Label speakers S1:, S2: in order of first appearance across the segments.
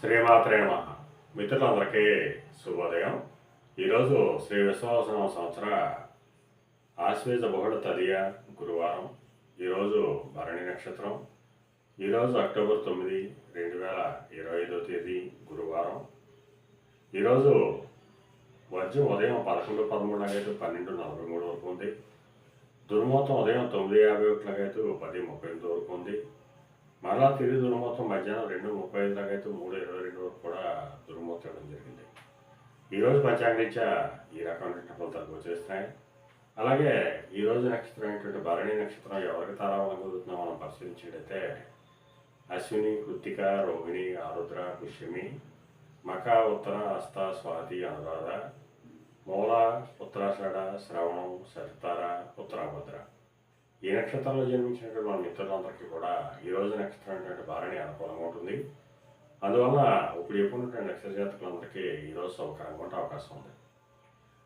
S1: శ్రీమాత్రేమ మిత్రులందరికీ శుభోదయం. ఈరోజు శ్రీ విశ్వాసన సంవత్సర ఆశ్వేజ బహుళ తదియ గురువారం. ఈరోజు భరణి నక్షత్రం. ఈరోజు అక్టోబర్ తొమ్మిది రెండు వేల ఇరవై ఐదో తేదీ గురువారం. ఈరోజు వజ్రం ఉదయం పదకొండు పదమూడు అయితే పన్నెండు నలభై మూడు వరకు ఉంది. దుర్మూతం ఉదయం తొమ్మిది యాభై ఒకటిలాగైతే పది ముప్పై ఎనిమిది వరకు ఉంది. మరలా తిరిగి దుర్మూతం మధ్యాహ్నం రెండు ముప్పై ఐదు దాకా అయితే మూడు ఇరవై రెండు వరకు కూడా దుర్మూతం ఇవ్వడం జరిగింది. ఈరోజు పంచాంగరీత్యా ఈ రకమైన ఫలితాలు వచ్చేస్తున్నాయి. అలాగే ఈరోజు నక్షత్రం అయినటువంటి భరణి నక్షత్రం ఎవరికి తారావలం కుదురుతుందో మనం పరిశీలించినట్టయితే అశ్విని కృత్తిక రోహిణి ఆరుద్ర పుష్యమి మక ఉత్తర హస్త స్వాతి అనురాధ మూల ఉత్తరాషాఢ శ్రవణం సరితార ఉత్తరాభద్ర. ఈ నక్షత్రంలో జన్మించినటువంటి మన మిత్రులందరికీ కూడా ఈ రోజు నక్షత్రం అనేటువంటి భారీ అనుకూలంగా ఉంటుంది. అందువల్ల ఇప్పుడు చెప్పుకున్నటువంటి నక్షత్ర జాతకులందరికీ ఈరోజు సౌకర్యంగా ఉండే అవకాశం ఉంది.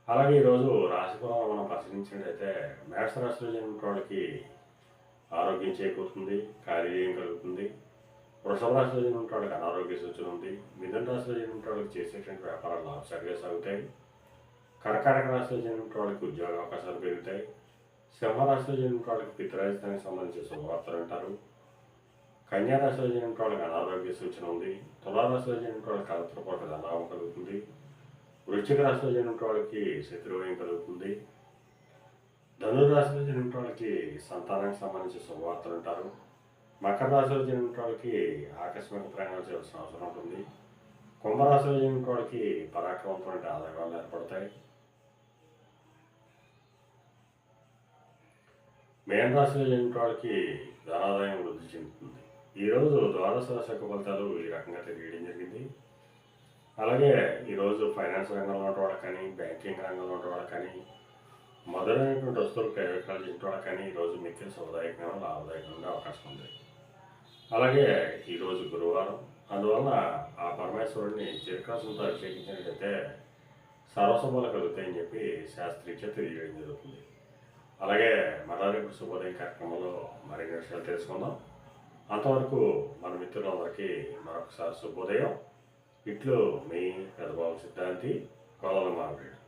S1: అలాగే ఈరోజు రాశిఫలం మనం పరిశీలించినట్లయితే మేష రాశిలో జన్మించిన వాళ్ళకి ఆరోగ్యం చేకూరుతుంది కార్యం కలుగుతుంది. వృషభ రాశిలో జన్మించిన వాళ్ళకి అనారోగ్య సూచన ఉంది. మిథున రాశిలో జన్మించిన వాళ్ళకి చేసేటువంటి వ్యాపారాలు లాభసారిగా సాగుతాయి. కర్కాటక రాశిలో జన్మించిన వాళ్ళకి ఉద్యోగ అవకాశాలు పెరుగుతాయి. సింహరాశిలో జరిగిన వాళ్ళకి పితరాజితానికి సంబంధించిన శుభవార్తలు అంటారు. కన్యా రాశిలో వాళ్ళకి అనారోగ్య సూచన ఉంది. తులారాశిలో జన్మించిన వాళ్ళకి పాటు ధనాభం కలుగుతుంది. వృశ్చిక రాశిలో జరిగిన వాళ్ళకి శత్రువయం కలుగుతుంది. ధనుర్రాశిలో జన్మించిన వాళ్ళకి సంతానానికి సంబంధించిన శుభవార్తలు అంటారు. మకర రాశిలో జన్మించిన వాళ్ళకి ఆకస్మిక ప్రయాణాలు చేయాల్సిన అవసరం ఉంటుంది. కుంభరాశిలో జన్మించిన వాళ్ళకి పరాక్రమంతో ఆదాయాలు ఏర్పడతాయి. మేన రాశిలో వాళ్ళకి ధనాదాయం వృద్ధి చెందుతుంది. ఈరోజు ద్వాదశ రాశి ఫలితాలు ఈ రకంగా తెలియడం జరిగింది. అలాగే ఈరోజు ఫైనాన్స్ రంగంలో ఉన్న వాళ్ళకి కానీ బ్యాంకింగ్ రంగంలో ఉన్న వాళ్ళకి కానీ మొదలైనటువంటి వస్తువులు కైవేకాలు చేసిన వాళ్ళకి కానీ ఈరోజు మిక్కిలి సముదాయకంగా లాభదాయకంగా ఉండే అవకాశం ఉంది. అలాగే ఈరోజు గురువారం. అందువల్ల ఆ పరమేశ్వరుడిని చిరకాసంతో అభిషేకించినట్లయితే సర్వసభలు కలుగుతాయని చెప్పి శాస్త్రీయ తెలియజేయడం జరుగుతుంది. అలాగే మరలా శుభోదయం కార్యక్రమంలో మరిన్ని విషయాలు తెలుసుకుందాం. అంతవరకు మన మిత్రులందరికీ మరొకసారి శుభోదయం. ఇట్లు మీ పెద్దబాబు సిద్ధాంతి కోలల మార్గేట్